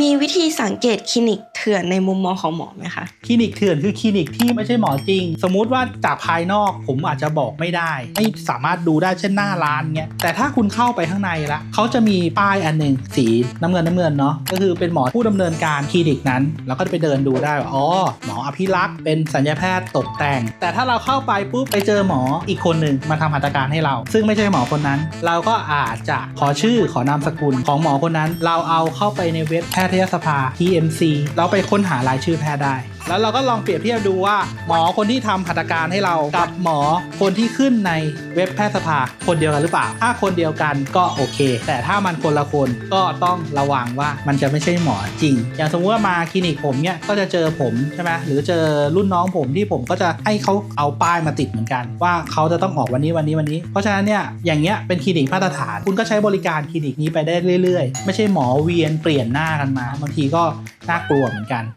มีวิธีสังเกตคลินิก ถื่อนในมุมมองของหมอไหมคะ คลินิกเถื่อนคือคลินิกที่ไม่ใช่หมอจริง สมมุติว่าจากภายนอกผมอาจจะบอกไม่ได้ ไม่สามารถดูได้เช่นหน้าร้านเงี้ยแต่ถ้าคุณเข้าไปข้างในละเขาจะมีป้ายอันหนึ่งสีน้ำเงินน้ำเงินเนาะก็คือเป็นหมอผู้ดำเนินการคลินิกนั้น แล้วก็ไปเดินดูได้ว่าอ๋อหมออภิรักษ์เป็นสัญญาแพทย์ตกแต่ง แต่ถ้าเราเข้าไปปุ๊บไปเจอหมออีกคนหนึ่งมาทำหัตถการให้เรา ซึ่งไม่ใช่หมอคนนั้น เราก็อาจจะขอชื่อขอนามสกุลของหมอคนนั้น เราเอาเข้าไปในเว็บแพทยสภา TMC แล้วไปค้นหารายชื่อแพทย์ได้ แล้วเราก็ลองเปรียบเทียบดูว่า หมอคนที่ทำหัตถการให้เรากับหมอคนที่ขึ้นในเว็บแพทยสภาคนเดียวกันหรือเปล่า ถ้าคนเดียวกันก็โอเค แต่ถ้ามันคนละคนก็ต้องระวังว่ามันจะไม่ใช่หมอจริง อย่างสมมติว่ามาคลินิกผมเนี่ยก็จะเจอผมใช่ไหมหรือเจอรุ่นน้องผมที่ผมก็จะให้เขาเอาป้ายมาติดเหมือนกัน ว่าเขาจะต้องออกวันนี้วันนี้วันนี้ เพราะฉะนั้นเนี่ยอย่างเงี้ยเป็นคลินิกมาตรฐาน คุณก็ใช้บริการคลินิกนี้ไปได้เรื่อย ๆ ไม่ใช่หมอเวียนเปลี่ยนหน้ากันมาบางทีก็น่ากลัวเหมือนกัน